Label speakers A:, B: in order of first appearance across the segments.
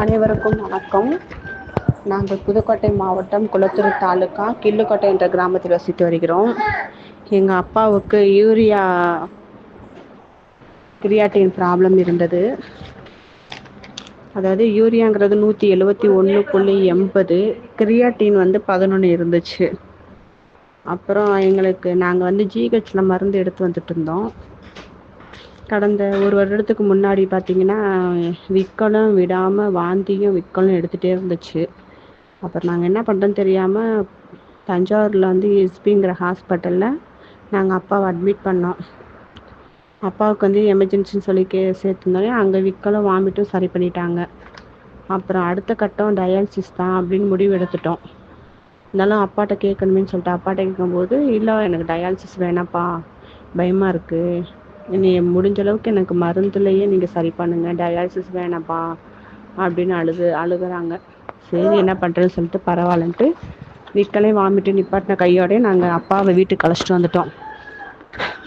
A: அனைவருக்கும் வணக்கம். நாங்கள் புதுக்கோட்டை மாவட்டம் குளத்தூர் தாலுக்கா கிள்ளுக்கோட்டை என்ற கிராமத்தில் வசித்து வருகிறோம். எங்கள் அப்பாவுக்கு யூரியா கிரியாட்டின் ப்ராப்ளம் இருந்தது. அதாவது யூரியாங்கிறது நூற்றி எழுபத்தி ஒன்று புள்ளி எண்பது கிரியாட்டின் வந்து பதினொன்று இருந்துச்சு. அப்புறம் எங்களுக்கு நாங்கள் வந்து ஜிஹெச்சில் மருந்து எடுத்து வந்துட்டு இருந்தோம். கடந்த ஒரு வருடத்துக்கு முன்னாடி பார்த்தீங்கன்னா விக்கலும் விடாமல் வாந்தியும் விக்கலும் எடுத்துகிட்டே இருந்துச்சு அப்புறம் நாங்கள் என்ன பண்ணுறோன்னு தெரியாமல் தஞ்சாவூரில் வந்து எஸ்பிங்கிற ஹாஸ்பிட்டலில் நாங்கள் அப்பாவை அட்மிட் பண்ணோம். அப்பாவுக்கு வந்து எமர்ஜென்சின்னு சொல்லி கே சேர்த்துருந்தோடனே அங்கே விக்கலும் வாமிட்டும் சரி பண்ணிட்டாங்க. அப்புறம் அடுத்த கட்டம் டயாலிசிஸ் தான் அப்படின்னு முடிவு எடுத்துட்டோம். இருந்தாலும் அப்பாட்ட கேட்கணுமேனு சொல்லிட்டு அப்பாட்ட கேட்கும்போது இல்லை எனக்கு டயாலிசிஸ் வேணாப்பா பயமாக இருக்குது என்னை முடிஞ்ச அளவுக்கு எனக்கு மருந்துலயே நீங்க சரி பண்ணுங்க டயாலிசிஸ் வேணாம்ப்பா அப்படின்னு அழுது அழுகுறாங்க. சரி என்ன பண்றதுன்னு சொல்லிட்டு பரவாயில்லன்ட்டு விக்கலையும் வாமிட்டு நிப்பாட்டின கையோடய நாங்க அப்பாவை வீட்டுக்கு அழைச்சிட்டு வந்துட்டோம்.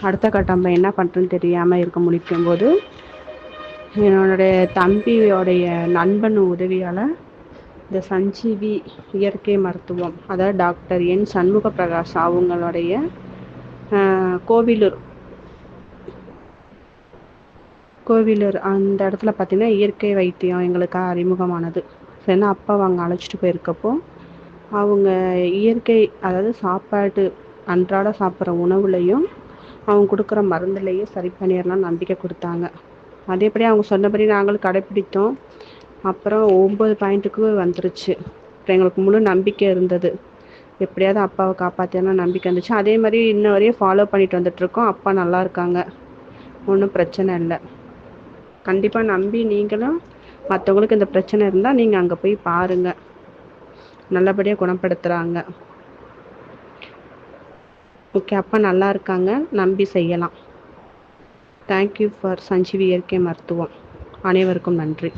A: அடுத்த கட்டம் என்ன பண்ணுறதுன்னு தெரியாம இருக்க முடிக்கும் போது என்னுடைய தம்பியோடைய நண்பன் உதவியால இந்த சஞ்சீவி இயற்கை மருத்துவம் அதாவது டாக்டர் என் சண்முக பிரகாஷ் அவங்களுடைய கோவிலூர் கோவிலூர் அந்த இடத்துல பார்த்தீங்கன்னா இயற்கை வைத்தியம் எங்களுக்கு அறிமுகமானது. ஏன்னா அப்பா அங்கே அழைச்சிட்டு போயிருக்கப்போ அவங்க இயற்கை அதாவது சாப்பாடு அன்றாட சாப்பிட்ற உணவுலையும் அவங்க கொடுக்குற மருந்துலையும் சரி பண்ணிடலாம் நம்பிக்கை கொடுத்தாங்க. அதேபடி அவங்க சொன்னபடி நாங்களும் கடைப்பிடித்தோம். அப்புறம் ஒம்பது பாயிண்ட்டுக்கு வந்துருச்சு. அப்புறம் எங்களுக்கு முழு நம்பிக்கை இருந்தது. எப்படியாவது அப்பாவை காப்பாத்திடலாம் நம்பிக்கை இருந்துச்சு. அதே மாதிரி இன்ன வரையும் ஃபாலோ பண்ணிட்டு வந்துட்டுருக்கோம் அப்பா நல்லா இருக்காங்க. ஒன்றும் பிரச்சனை இல்லை. கண்டிப்பாக நம்பி நீங்களும் மற்றவங்களுக்கு இந்த பிரச்சனை இருந்தால் நீங்கள் அங்கே போய் பாருங்க. நல்லபடியாக குணப்படுத்துகிறாங்க ஓகே அப்பா நல்லா இருக்காங்க. நம்பி செய்யலாம். தேங்க்யூ ஃபார் சஞ்சீவி இயற்கை மருத்துவம். அனைவருக்கும் நன்றி.